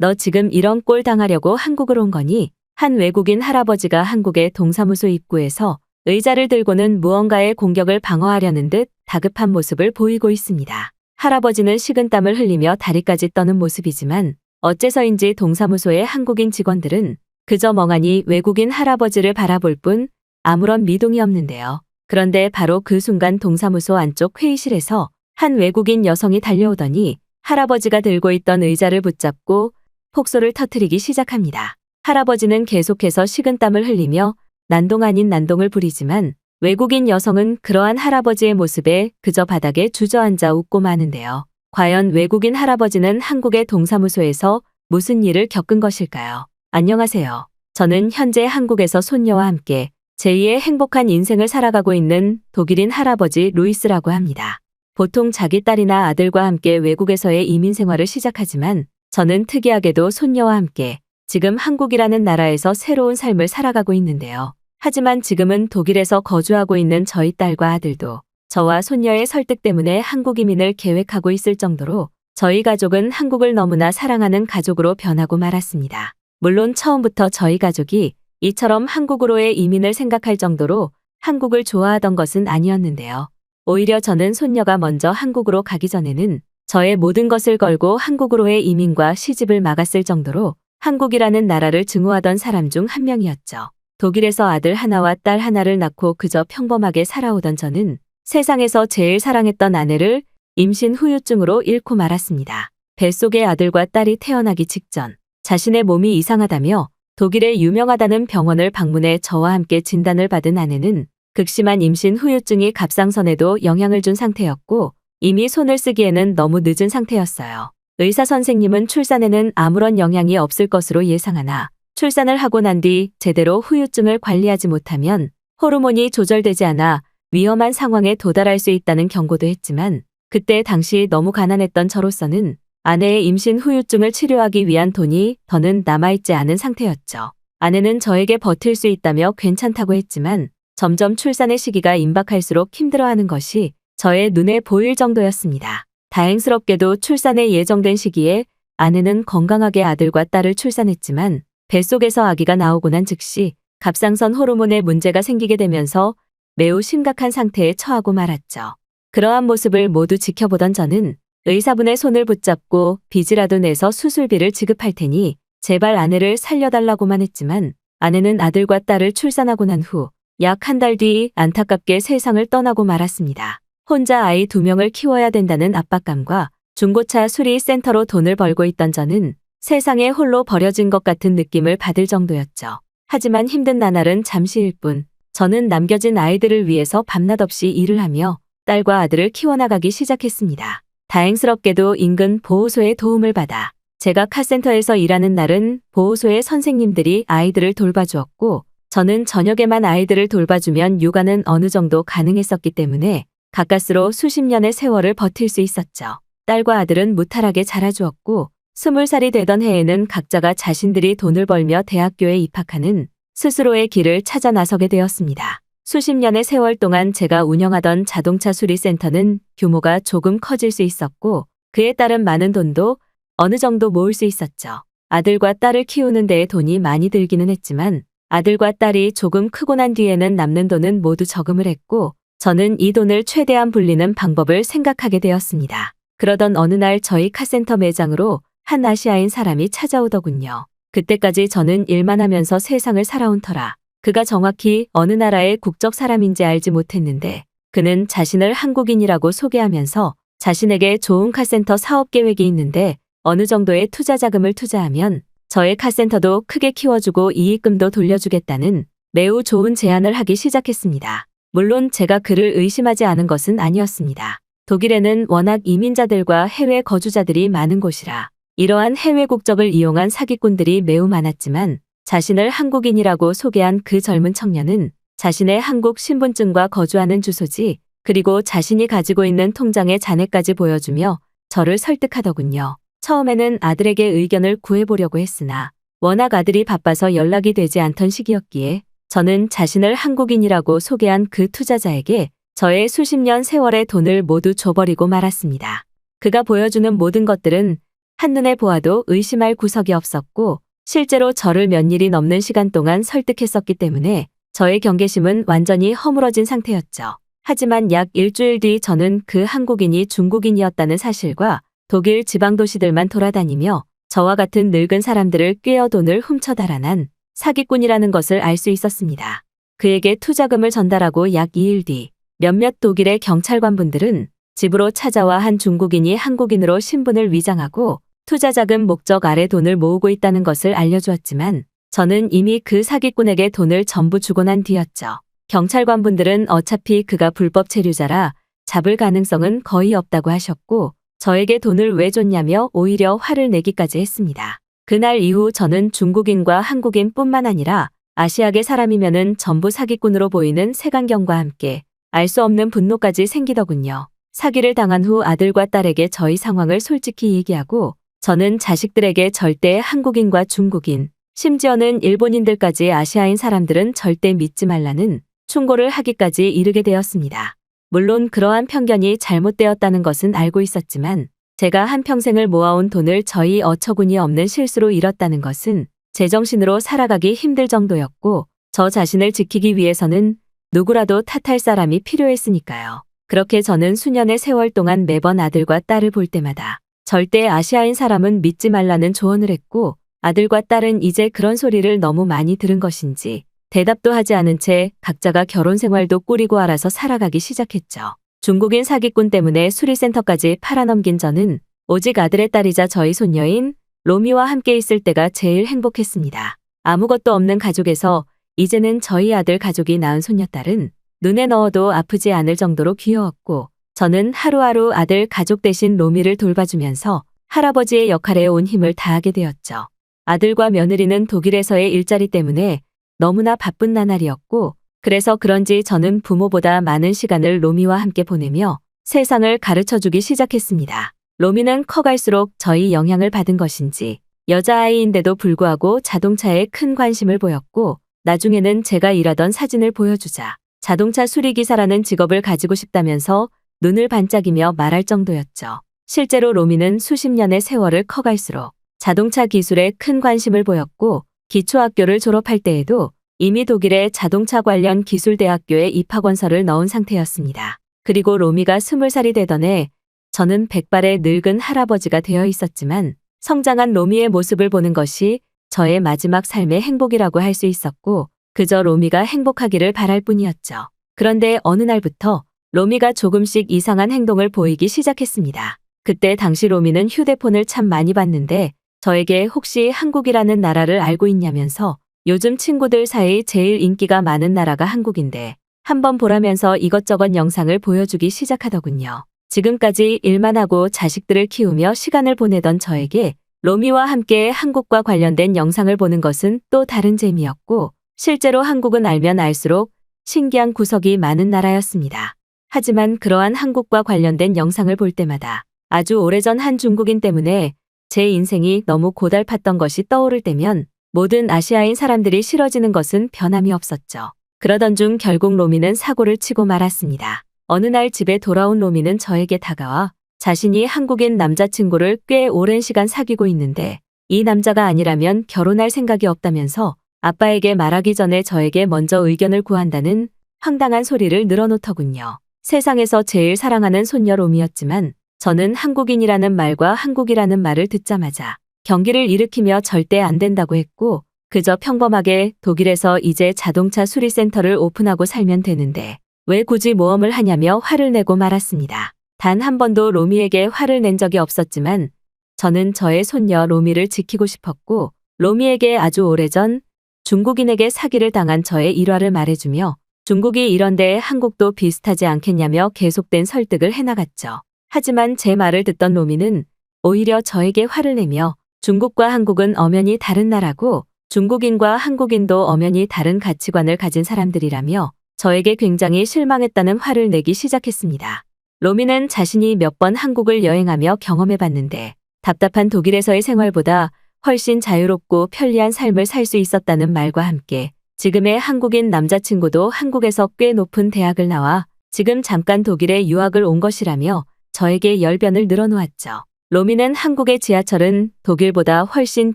너 지금 이런 꼴 당하려고 한국을 온 거니? 한 외국인 할아버지가 한국의 동사무소 입구에서 의자를 들고는 무언가의 공격을 방어하려는 듯 다급한 모습을 보이고 있습니다. 할아버지는 식은땀을 흘리며 다리까지 떠는 모습이지만 어째서인지 동사무소의 한국인 직원들은 그저 멍하니 외국인 할아버지를 바라볼 뿐 아무런 미동이 없는데요. 그런데 바로 그 순간 동사무소 안쪽 회의실에서 한 외국인 여성이 달려오더니 할아버지가 들고 있던 의자를 붙잡고 폭소를 터뜨리기 시작합니다. 할아버지는 계속해서 식은땀을 흘리며 난동 아닌 난동을 부리지만 외국인 여성은 그러한 할아버지의 모습에 그저 바닥에 주저앉아 웃고 마는데요. 과연 외국인 할아버지는 한국의 동사무소에서 무슨 일을 겪은 것일까요? 안녕하세요. 저는 현재 한국에서 손녀와 함께 제2의 행복한 인생을 살아가고 있는 독일인 할아버지 루이스라고 합니다. 보통 자기 딸이나 아들과 함께 외국에서의 이민 생활을 시작하지만 저는 특이하게도 손녀와 함께 지금 한국이라는 나라에서 새로운 삶을 살아가고 있는데요. 하지만 지금은 독일에서 거주하고 있는 저희 딸과 아들도 저와 손녀의 설득 때문에 한국 이민을 계획하고 있을 정도로 저희 가족은 한국을 너무나 사랑하는 가족으로 변하고 말았습니다. 물론 처음부터 저희 가족이 이처럼 한국으로의 이민을 생각할 정도로 한국을 좋아하던 것은 아니었는데요. 오히려 저는 손녀가 먼저 한국으로 가기 전에는 저의 모든 것을 걸고 한국으로의 이민과 시집을 막았을 정도로 한국이라는 나라를 증오하던 사람 중 한 명이었죠. 독일에서 아들 하나와 딸 하나를 낳고 그저 평범하게 살아오던 저는 세상에서 제일 사랑했던 아내를 임신 후유증으로 잃고 말았습니다. 뱃속의 아들과 딸이 태어나기 직전 자신의 몸이 이상하다며 독일에 유명하다는 병원을 방문해 저와 함께 진단을 받은 아내는 극심한 임신 후유증이 갑상선에도 영향을 준 상태였고 이미 손을 쓰기에는 너무 늦은 상태였어요. 의사 선생님은 출산에는 아무런 영향이 없을 것으로 예상하나 출산을 하고 난 뒤 제대로 후유증을 관리하지 못하면 호르몬이 조절되지 않아 위험한 상황에 도달할 수 있다는 경고도 했지만 그때 당시 너무 가난했던 저로서는 아내의 임신 후유증을 치료하기 위한 돈이 더는 남아있지 않은 상태였죠. 아내는 저에게 버틸 수 있다며 괜찮다고 했지만 점점 출산의 시기가 임박할수록 힘들어하는 것이 저의 눈에 보일 정도였습니다. 다행스럽게도 출산에 예정된 시기에 아내는 건강하게 아들과 딸을 출산했지만 뱃속에서 아기가 나오고 난 즉시 갑상선 호르몬에 문제가 생기게 되면서 매우 심각한 상태에 처하고 말았죠. 그러한 모습을 모두 지켜보던 저는 의사분의 손을 붙잡고 빚이라도 내서 수술비를 지급할 테니 제발 아내를 살려달라고만 했지만 아내는 아들과 딸을 출산하고 난 후 약 한 달 뒤 안타깝게 세상을 떠나고 말았습니다. 혼자 아이 두 명을 키워야 된다는 압박감과 중고차 수리 센터로 돈을 벌고 있던 저는 세상에 홀로 버려진 것 같은 느낌을 받을 정도였죠. 하지만 힘든 나날은 잠시일 뿐 저는 남겨진 아이들을 위해서 밤낮 없이 일을 하며 딸과 아들을 키워나가기 시작했습니다. 다행스럽게도 인근 보호소의 도움을 받아 제가 카센터에서 일하는 날은 보호소의 선생님들이 아이들을 돌봐주었고 저는 저녁에만 아이들을 돌봐주면 육아는 어느 정도 가능했었기 때문에 가까스로 수십 년의 세월을 버틸 수 있었죠. 딸과 아들은 무탈하게 자라주었고 스물 살이 되던 해에는 각자가 자신들이 돈을 벌며 대학교에 입학하는 스스로의 길을 찾아 나서게 되었습니다. 수십 년의 세월 동안 제가 운영하던 자동차 수리센터는 규모가 조금 커질 수 있었고 그에 따른 많은 돈도 어느 정도 모을 수 있었죠. 아들과 딸을 키우는 데에 돈이 많이 들기는 했지만 아들과 딸이 조금 크고 난 뒤에는 남는 돈은 모두 저금을 했고 저는 이 돈을 최대한 불리는 방법을 생각하게 되었습니다. 그러던 어느 날 저희 카센터 매장으로 한 아시아인 사람이 찾아오더군요. 그때까지 저는 일만 하면서 세상을 살아온 터라 그가 정확히 어느 나라의 국적 사람인지 알지 못했는데 그는 자신을 한국인이라고 소개하면서 자신에게 좋은 카센터 사업 계획이 있는데 어느 정도의 투자 자금을 투자하면 저의 카센터도 크게 키워주고 이익금도 돌려주겠다는 매우 좋은 제안을 하기 시작했습니다. 물론 제가 그를 의심하지 않은 것은 아니었습니다. 독일에는 워낙 이민자들과 해외 거주자들이 많은 곳이라 이러한 해외 국적을 이용한 사기꾼들이 매우 많았지만 자신을 한국인이라고 소개한 그 젊은 청년은 자신의 한국 신분증과 거주하는 주소지 그리고 자신이 가지고 있는 통장의 잔액까지 보여주며 저를 설득하더군요. 처음에는 아들에게 의견을 구해보려고 했으나 워낙 아들이 바빠서 연락이 되지 않던 시기였기에 저는 자신을 한국인이라고 소개한 그 투자자에게 저의 수십 년 세월의 돈을 모두 줘버리고 말았습니다. 그가 보여주는 모든 것들은 한눈에 보아도 의심할 구석이 없었고 실제로 저를 몇 일이 넘는 시간 동안 설득했었기 때문에 저의 경계심은 완전히 허물어진 상태였죠. 하지만 약 일주일 뒤 저는 그 한국인이 중국인이었다는 사실과 독일 지방 도시들만 돌아다니며 저와 같은 늙은 사람들을 꿰어 돈을 훔쳐 달아난 사기꾼이라는 것을 알 수 있었습니다. 그에게 투자금을 전달하고 약 2일 뒤 몇몇 독일의 경찰관분들은 집으로 찾아와 한 중국인이 한국인으로 신분을 위장하고 투자 자금 목적 아래 돈을 모으고 있다는 것을 알려주었지만 저는 이미 그 사기꾼에게 돈을 전부 주고 난 뒤였죠. 경찰관분들은 어차피 그가 불법 체류자라 잡을 가능성은 거의 없다고 하셨고 저에게 돈을 왜 줬냐며 오히려 화를 내기까지 했습니다. 그날 이후 저는 중국인과 한국인뿐만 아니라 아시아계 사람이면은 전부 사기꾼으로 보이는 색안경과 함께 알 수 없는 분노까지 생기더군요. 사기를 당한 후 아들과 딸에게 저희 상황을 솔직히 얘기하고 저는 자식들에게 절대 한국인과 중국인, 심지어는 일본인들까지 아시아인 사람들은 절대 믿지 말라는 충고를 하기까지 이르게 되었습니다. 물론 그러한 편견이 잘못되었다는 것은 알고 있었지만 제가 한평생을 모아온 돈을 저희 어처구니 없는 실수로 잃었다는 것은 제정신으로 살아가기 힘들 정도였고 저 자신을 지키기 위해서는 누구라도 탓할 사람이 필요했으니까요. 그렇게 저는 수년의 세월 동안 매번 아들과 딸을 볼 때마다 절대 아시아인 사람은 믿지 말라는 조언을 했고 아들과 딸은 이제 그런 소리를 너무 많이 들은 것인지 대답도 하지 않은 채 각자가 결혼 생활도 꾸리고 알아서 살아가기 시작했죠. 중국인 사기꾼 때문에 수리센터까지 팔아넘긴 저는 오직 아들의 딸이자 저희 손녀인 로미와 함께 있을 때가 제일 행복했습니다. 아무것도 없는 가족에서 이제는 저희 아들 가족이 낳은 손녀딸은 눈에 넣어도 아프지 않을 정도로 귀여웠고 저는 하루하루 아들 가족 대신 로미를 돌봐주면서 할아버지의 역할에 온 힘을 다하게 되었죠. 아들과 며느리는 독일에서의 일자리 때문에 너무나 바쁜 나날이었고 그래서 그런지 저는 부모보다 많은 시간을 로미와 함께 보내며 세상을 가르쳐 주기 시작했습니다. 로미는 커갈수록 저희 영향을 받은 것인지 여자아이인데도 불구하고 자동차에 큰 관심을 보였고 나중에는 제가 일하던 사진을 보여주자 자동차 수리기사라는 직업을 가지고 싶다면서 눈을 반짝이며 말할 정도였죠. 실제로 로미는 수십 년의 세월을 커갈수록 자동차 기술에 큰 관심을 보였고 기초학교를 졸업할 때에도 이미 독일의 자동차 관련 기술대학교에 입학원서를 넣은 상태였습니다. 그리고 로미가 스물 살이 되던 해 저는 백발의 늙은 할아버지가 되어 있었지만 성장한 로미의 모습을 보는 것이 저의 마지막 삶의 행복이라고 할 수 있었고 그저 로미가 행복하기를 바랄 뿐이었죠. 그런데 어느 날부터 로미가 조금씩 이상한 행동을 보이기 시작했습니다. 그때 당시 로미는 휴대폰을 참 많이 봤는데 저에게 혹시 한국이라는 나라를 알고 있냐면서 요즘 친구들 사이 제일 인기가 많은 나라가 한국인데 한번 보라면서 이것저것 영상을 보여주기 시작하더군요. 지금까지 일만 하고 자식들을 키우며 시간을 보내던 저에게 로미와 함께 한국과 관련된 영상을 보는 것은 또 다른 재미였고 실제로 한국은 알면 알수록 신기한 구석이 많은 나라였습니다. 하지만 그러한 한국과 관련된 영상을 볼 때마다 아주 오래전 한 중국인 때문에 제 인생이 너무 고달팠던 것이 떠오를 때면 모든 아시아인 사람들이 싫어지는 것은 변함이 없었죠. 그러던 중 결국 로미는 사고를 치고 말았습니다. 어느 날 집에 돌아온 로미는 저에게 다가와 자신이 한국인 남자친구를 꽤 오랜 시간 사귀고 있는데 이 남자가 아니라면 결혼할 생각이 없다면서 아빠에게 말하기 전에 저에게 먼저 의견을 구한다는 황당한 소리를 늘어놓더군요. 세상에서 제일 사랑하는 손녀 로미였지만 저는 한국인이라는 말과 한국이라는 말을 듣자마자 경기를 일으키며 절대 안 된다고 했고 그저 평범하게 독일에서 이제 자동차 수리센터를 오픈하고 살면 되는데 왜 굳이 모험을 하냐며 화를 내고 말았습니다. 단 한 번도 로미에게 화를 낸 적이 없었지만 저는 저의 손녀 로미를 지키고 싶었고 로미에게 아주 오래전 중국인에게 사기를 당한 저의 일화를 말해주며 중국이 이런데 한국도 비슷하지 않겠냐며 계속된 설득을 해나갔죠. 하지만 제 말을 듣던 로미는 오히려 저에게 화를 내며 중국과 한국은 엄연히 다른 나라고 중국인과 한국인도 엄연히 다른 가치관을 가진 사람들이라며 저에게 굉장히 실망했다는 화를 내기 시작했습니다. 로미는 자신이 몇 번 한국을 여행하며 경험해봤는데 답답한 독일에서의 생활보다 훨씬 자유롭고 편리한 삶을 살 수 있었다는 말과 함께 지금의 한국인 남자친구도 한국에서 꽤 높은 대학을 나와 지금 잠깐 독일에 유학을 온 것이라며 저에게 열변을 늘어놓았죠. 로미는 한국의 지하철은 독일보다 훨씬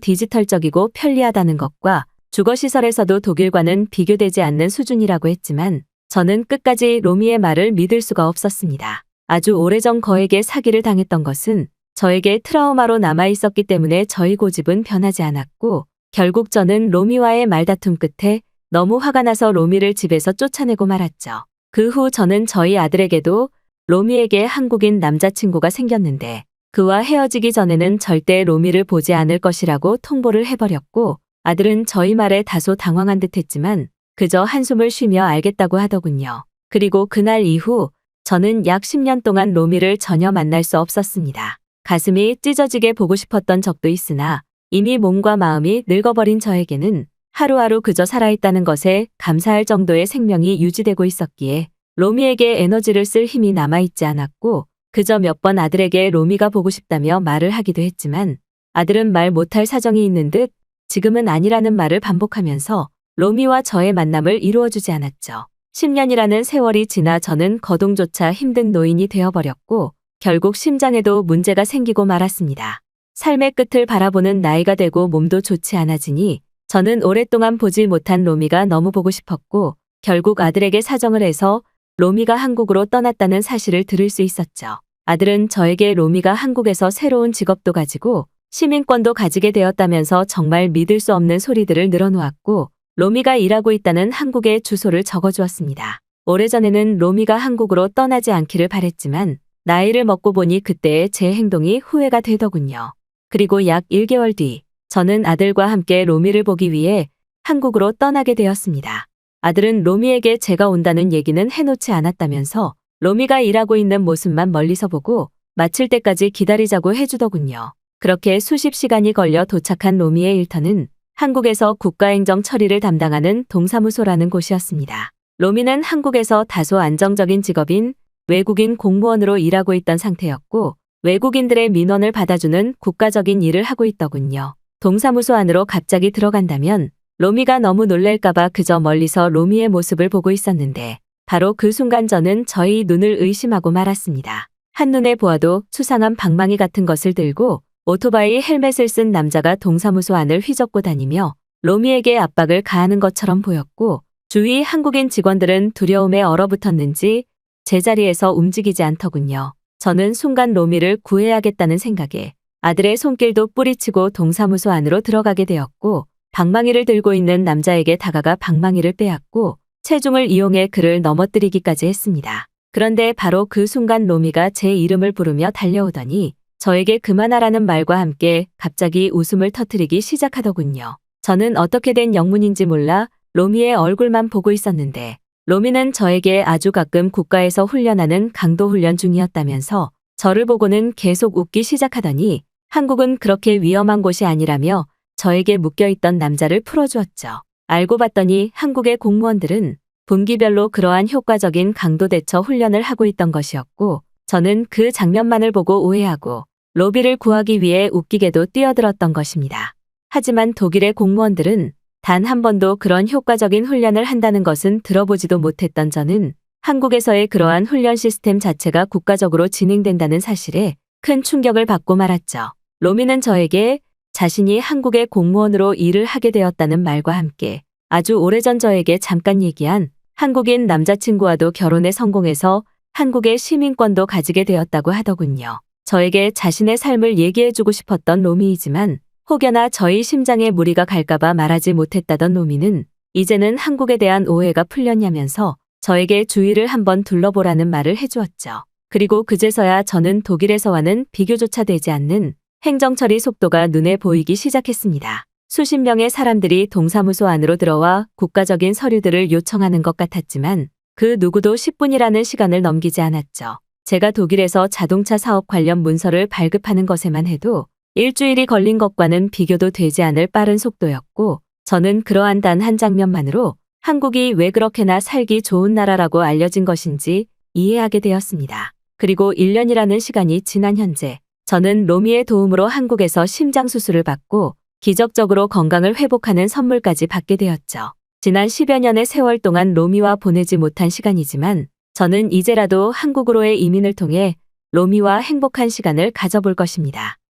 디지털적이고 편리하다는 것과 주거시설에서도 독일과는 비교되지 않는 수준이라고 했지만 저는 끝까지 로미의 말을 믿을 수가 없었습니다. 아주 오래전 거에게 사기를 당했던 것은 저에게 트라우마로 남아 있었기 때문에 저희 고집은 변하지 않았고 결국 저는 로미와의 말다툼 끝에 너무 화가 나서 로미를 집에서 쫓아내고 말았죠. 그 후 저는 저희 아들에게도 로미에게 한국인 남자친구가 생겼는데 그와 헤어지기 전에는 절대 로미를 보지 않을 것이라고 통보를 해버렸고 아들은 저희 말에 다소 당황한 듯 했지만 그저 한숨을 쉬며 알겠다고 하더군요. 그리고 그날 이후 저는 약 10년 동안 로미를 전혀 만날 수 없었습니다. 가슴이 찢어지게 보고 싶었던 적도 있으나 이미 몸과 마음이 늙어버린 저에게는 하루하루 그저 살아있다는 것에 감사할 정도의 생명이 유지되고 있었기에 로미에게 에너지를 쓸 힘이 남아있지 않았고 그저 몇 번 아들에게 로미가 보고 싶다며 말을 하기도 했지만 아들은 말 못할 사정이 있는 듯 지금은 아니라는 말을 반복하면서 로미와 저의 만남을 이루어주지 않았죠. 10년이라는 세월이 지나 저는 거동조차 힘든 노인이 되어버렸고 결국 심장에도 문제가 생기고 말았습니다. 삶의 끝을 바라보는 나이가 되고 몸도 좋지 않아지니 저는 오랫동안 보지 못한 로미가 너무 보고 싶었고 결국 아들에게 사정을 해서 로미가 한국으로 떠났다는 사실을 들을 수 있었죠. 아들은 저에게 로미가 한국에서 새로운 직업도 가지고 시민권도 가지게 되었다면서 정말 믿을 수 없는 소리들을 늘어놓았고 로미가 일하고 있다는 한국의 주소를 적어주었습니다. 오래전에는 로미가 한국으로 떠나지 않기를 바랬지만 나이를 먹고 보니 그때의 제 행동이 후회가 되더군요. 그리고 약 1개월 뒤 저는 아들과 함께 로미를 보기 위해 한국으로 떠나게 되었습니다. 아들은 로미에게 제가 온다는 얘기는 해놓지 않았다면서 로미가 일하고 있는 모습만 멀리서 보고 마칠 때까지 기다리자고 해주더군요. 그렇게 수십 시간이 걸려 도착한 로미의 일터는 한국에서 국가행정 처리를 담당하는 동사무소라는 곳이었습니다. 로미는 한국에서 다소 안정적인 직업인 외국인 공무원으로 일하고 있던 상태였고 외국인들의 민원을 받아주는 국가적인 일을 하고 있더군요. 동사무소 안으로 갑자기 들어간다면 로미가 너무 놀랄까봐 그저 멀리서 로미의 모습을 보고 있었는데 바로 그 순간 저는 저희 눈을 의심하고 말았습니다. 한눈에 보아도 수상한 방망이 같은 것을 들고 오토바이 헬멧을 쓴 남자가 동사무소 안을 휘젓고 다니며 로미에게 압박을 가하는 것처럼 보였고 주위 한국인 직원들은 두려움에 얼어붙었는지 제자리에서 움직이지 않더군요. 저는 순간 로미를 구해야겠다는 생각에 아들의 손길도 뿌리치고 동사무소 안으로 들어가게 되었고 방망이를 들고 있는 남자에게 다가가 방망이를 빼앗고 체중을 이용해 그를 넘어뜨리기까지 했습니다. 그런데 바로 그 순간 로미가 제 이름을 부르며 달려오더니 저에게 그만하라는 말과 함께 갑자기 웃음을 터뜨리기 시작하더군요. 저는 어떻게 된 영문인지 몰라 로미의 얼굴만 보고 있었는데 로미는 저에게 아주 가끔 국가에서 훈련하는 강도 훈련 중이었다면서 저를 보고는 계속 웃기 시작하더니 한국은 그렇게 위험한 곳이 아니라며 저에게 묶여있던 남자를 풀어주었죠. 알고 봤더니 한국의 공무원들은 분기별로 그러한 효과적인 강도 대처 훈련을 하고 있던 것이었고 저는 그 장면만을 보고 오해하고 로비를 구하기 위해 웃기게도 뛰어들었던 것입니다. 하지만 독일의 공무원들은 단 한 번도 그런 효과적인 훈련을 한다는 것은 들어보지도 못했던 저는 한국에서의 그러한 훈련 시스템 자체가 국가적으로 진행된다는 사실에 큰 충격을 받고 말았죠. 로미는 저에게 자신이 한국의 공무원으로 일을 하게 되었다는 말과 함께 아주 오래전 저에게 잠깐 얘기한 한국인 남자친구와도 결혼에 성공해서 한국의 시민권도 가지게 되었다고 하더군요. 저에게 자신의 삶을 얘기해주고 싶었던 로미이지만 혹여나 저희 심장에 무리가 갈까봐 말하지 못했다던 로미는 이제는 한국에 대한 오해가 풀렸냐면서 저에게 주위를 한번 둘러보라는 말을 해주었죠. 그리고 그제서야 저는 독일에서와는 비교조차 되지 않는 행정 처리 속도가 눈에 보이기 시작했습니다. 수십 명의 사람들이 동사무소 안으로 들어와 국가적인 서류들을 요청하는 것 같았지만 그 누구도 10분이라는 시간을 넘기지 않았죠. 제가 독일에서 자동차 사업 관련 문서를 발급하는 것에만 해도 일주일이 걸린 것과는 비교도 되지 않을 빠른 속도였고 저는 그러한 단 한 장면만으로 한국이 왜 그렇게나 살기 좋은 나라라고 알려진 것인지 이해하게 되었습니다. 그리고 1년이라는 시간이 지난 현재 저는 로미의 도움으로 한국에서 심장 수술을 받고 기적적으로 건강을 회복하는 선물까지 받게 되었죠. 지난 10여 년의 세월 동안 로미와 보내지 못한 시간이지만 저는 이제라도 한국으로의 이민을 통해 로미와 행복한 시간을 가져볼 것입니다.